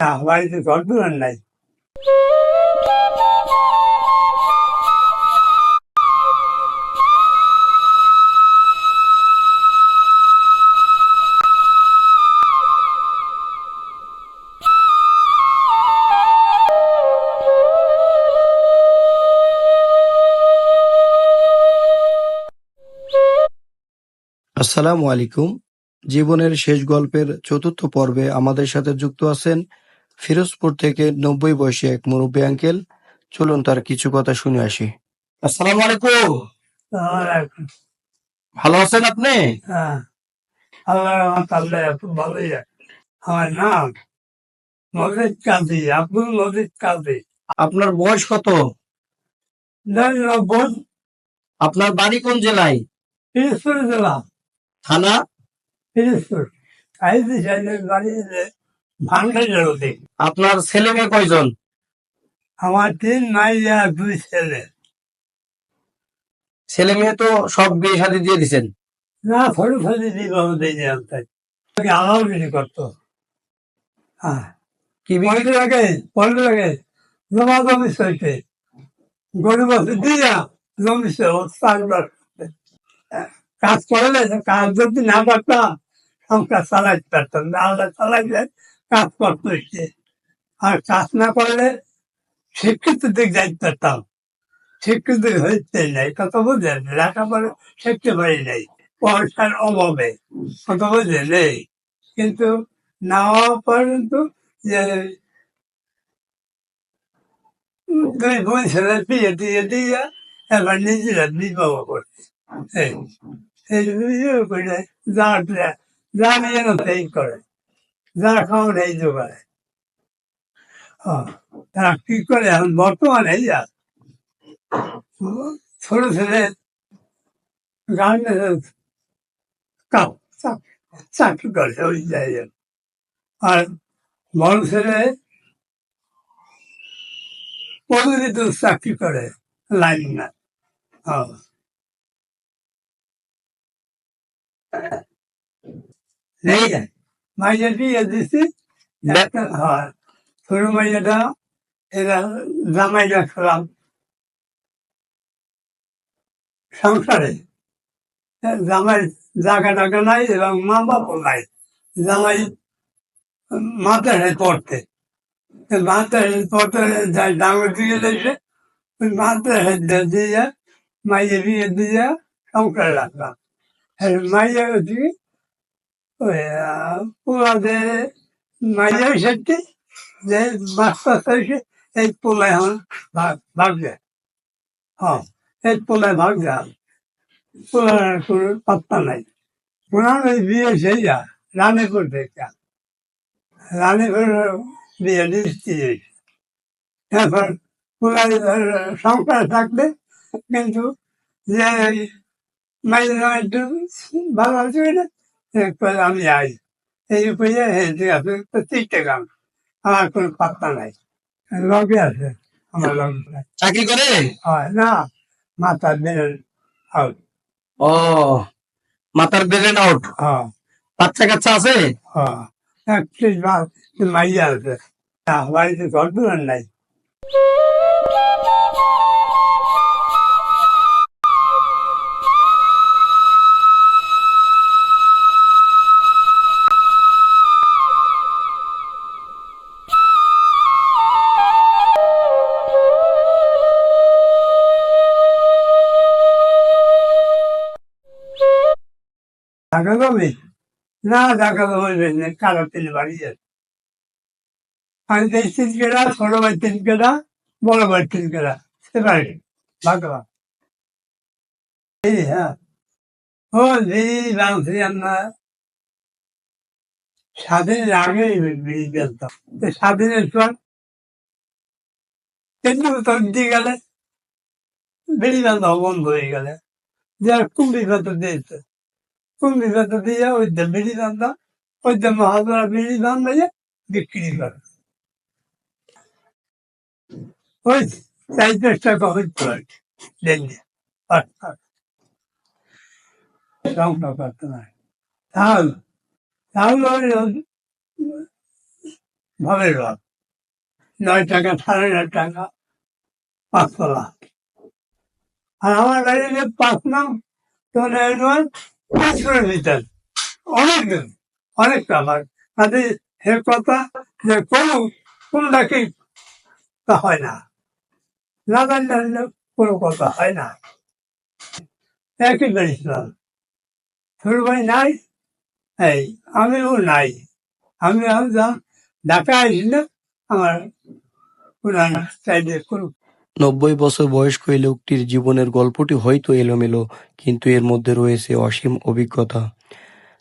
বাড়িতে নাই। আসসালামু আলাইকুম। জীবনের শেষ গল্পের চতুর্থ পর্বে আমাদের সাথে যুক্ত আছেন ফিরোজপুর থেকে নব্বই বয়সী এক মুরব্বী আঙ্কেল চলুন তার কিছু কথা শুনে আসি। আসসালামু আলাইকুম। ভালো আছেন আপনি? হ্যাঁ। ভালোই আমার নাম মজিদ কাজী আব্দুল মজিদ কাজী। আপনার বয়স কত? আপনার বাড়ি কোন জেলায়? পিরিজপুর জেলা। থানা? পিরিজপুর সাহিত্য আপনার ছেলে মেয়ে কয়জন? আমার তিন মাইয়া দুই ছেলে। ছেলে মেয়ে তো সব বিয়ে শাদী দিয়ে দিছেন। না ছোট ছোট বিবাহ দিয়ে আনতে আলাও কিছু করতো। কি বিয়ে? পনেরো আগে পনেরো আগে জমা জমি চলছে গরিব দিয়া চারবার কাজ করলে কাজ যদি না পারতাম সংসার চালাইতে পারতাম না আলাদা চালাইলে কাজ করতে হচ্ছে আর কাজ না করলে শিক্ষিত দিক যাইতে পারতাম শিক্ষিত হইতে নাই কত বুঝলেন লেখাপড়া শিখতে পারি নাই, পয়সার অভাবে কত বুঝলেন নেই কিন্তু না হওয়া পর্যন্ত যে দুই বোন ছেলে, বিয়ে দিয়ে দিয়ে এবার নিজেরা বিবাহ করছে। এই করে যা যা নিয়ে না সেই করে। যা খাওয়া নেই জোগাড়ে তারা কি করে এখন? বর্তমানে যা। ছোট ছেলে গান চাকরি করে ওই জায়গায়। আর বড় ছেলে পদবিত চাকরি করে লাইন না। হ্যাঁ। এই যে, মাইয়া বিয়ে দিছি একটা হয় ছোট মাইয়াটা এরা জামাই রাখলাম। সংসারে। জামাই জায়গা টাকা নাই এবং মা বাবা নাই। জামাই মাথায় পড়তে। মাথায় পড়তে ডাঙর দিয়ে দিয়েছে ওই মাথায় দিয়ে মাইয়ে বিয়ে দিয়ে সংসার রাখলাম। মাইয়া এই ভাগ যায় হ্যাঁ এই ভাগ যায় পোলার বিয়ে সেই যা, রানে করতে রানে করে বিয়ে তারপর সংসার থাকবে, কিন্তু যে মাইনের একটু ভালো আছে এরপর আমি আই। এই উপরে আছে তো তিনটে গান আমার কোনো পাত্তা নাই। লগে আছে আমার লগে। চাকরি করে? হয় না মাথা বেরোন আউট ও মাথার ব্রেন আউট হ্যাঁ। বাচ্চা কাচ্চা আছে? হ্যাঁ মাইয়া আছে। বাড়িতে দুয়ার নাই? টাকা পাবে না টাকা পাবে না কারও তিন বাড়ি যাবে আমি দেশ তিন কেটা ছোট ভাই তিন কেটা বড় ভাই তিন কেটা সেপারেট ভাগ ভাগ হ্যাঁ। স্বাধীনের আগে বিড়ি স্বাধীনের গেলে বিড়ি বান্ধব বন্ধ হয়ে গেলে, যার কুম্ভি ভাত দিয়েছে কুম্ভি ভাত দিয়ে, ওই যে বিড়ি বান্ধা ওই যে মহাজরা বিড়ি বান্ধা বিক্রি করে। ওই চার পাঁচ টাকা সংসার করতে পারে তাহলে ওই ভাবের নয় টাকা, সাড়ে নয় টাকা পাঁচতলা আর আমার বাড়িতে পাঁচ নাম তখন একবার করে দিতেন অনেক দিন অনেক আমার। তাতে সে কথা যে কোনো, কোনটা তা হয় না। না জানলে কোনো কথা হয় না। একই বেরিয়েছিলাম। ছোট ভাই নাই? এই, আমিও নাই। আমি ভাবলাম ঢাকা আসি না আমার পুরানো চাইলে কোনো নব্বই বছর বয়স্ক এই লোকটির জীবনের গল্পটি হয়তো এলোমেলো, কিন্তু এর মধ্যে রয়েছে অসীম অভিজ্ঞতা।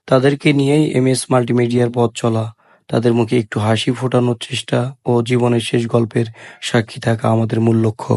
তাদেরকে নিয়েই এম এস মাল্টিমিডিয়ার পথ চলা, তাদের মুখে একটু হাসি ফোটানোর চেষ্টা ও জীবনের শেষ গল্পের সাক্ষী থাকা আমাদের মূল লক্ষ্য।